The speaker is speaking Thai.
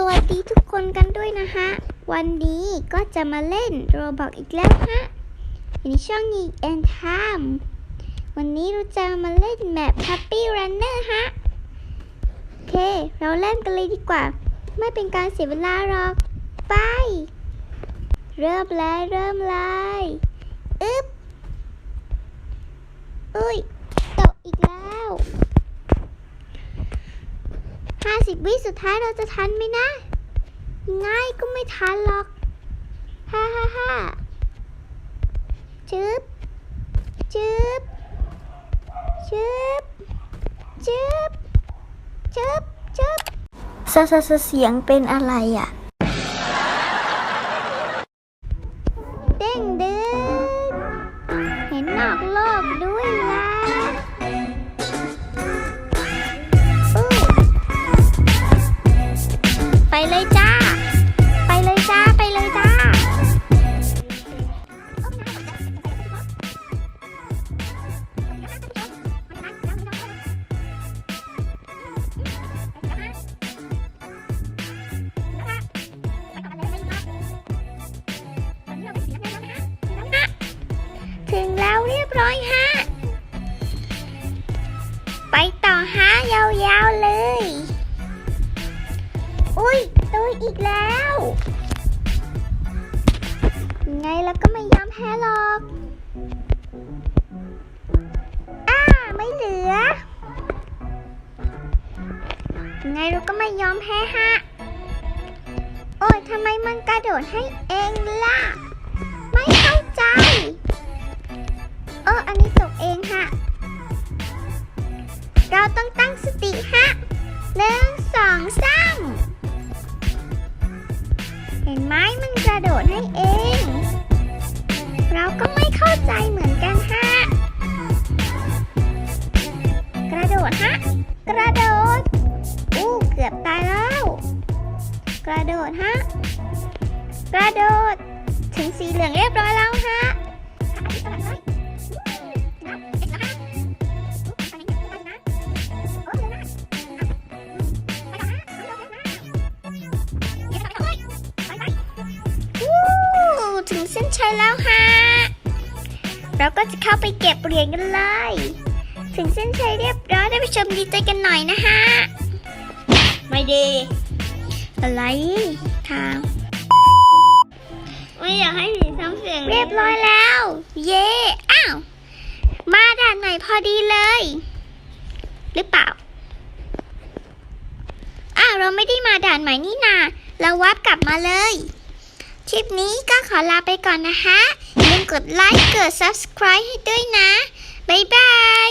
สวัสดีทุกคนกันด้วยนะฮะ วันนี้ก็จะมาเล่นโรบอกอีกแล้วฮะในช่องนี้แอนทามวันนี้เราจะมาเล่นแมป Happy Runner ฮะ โอเค เราเล่นกันเลยดีกว่า ไม่เป็นการเสียเวลาหรอก ไป เริ่มเลยเริ่มเลย อึ๊บ อุ้ยตกอีกแล้ว ห้า สิบวิสุดท้ายเราจะทันไหมนะง่ายก็ไม่ทันหรอก ฮ่าฮ่าฮ่าจึ๊บจึ๊บจึ๊บจึ๊บจึ๊บจึ๊บสะสะสะเสียงเป็นอะไรอะ เด้งดึง ไปเลยจ้า อีกแล้ว ไงแล้วก็ไม่ยอมแพ้หรอก อ้าไม่เหลือ ไงเราก็ไม่ยอมแพ้ฮะ โอ้ยทำไมมันกระโดดให้เองล่ะ ไม่เข้าใจ เอออันนี้ตกเองฮะ เราต้องตั้งสติฮะหนึ่งสองสาม ห็นไหมมันกระโดดให้เอง เราก็ไม่เข้าใจเหมือนกันฮะ กระโดดฮะ กระโดด อู้เกือบตายแล้ว กระโดดฮะ กระโดด ถึงสีเหลืองเรียบร้อยแล้วฮะ แล้วฮะ เราก็จะเข้าไปเก็บเหรียญกันเลย ถึงเส้นชัยเรียบร้อยได้ไปชมดีใจกันหน่อยนะฮะ ไม่ดี อะไรทางไม่อยากให้ผีซ้ำเสียงเรียบร้อยแล้ว เย่อ้าว มาด่านไหนพอดีเลย หรือเปล่า อ้าว เราไม่ได้มาด่านใหม่นี่นา เราวับกลับมาเลย คลิปนี้ก็ขอลาไปก่อนนะคะอย่าลืมกดไลค์กด subscribe ให้ด้วยนะ บ๊ายบาย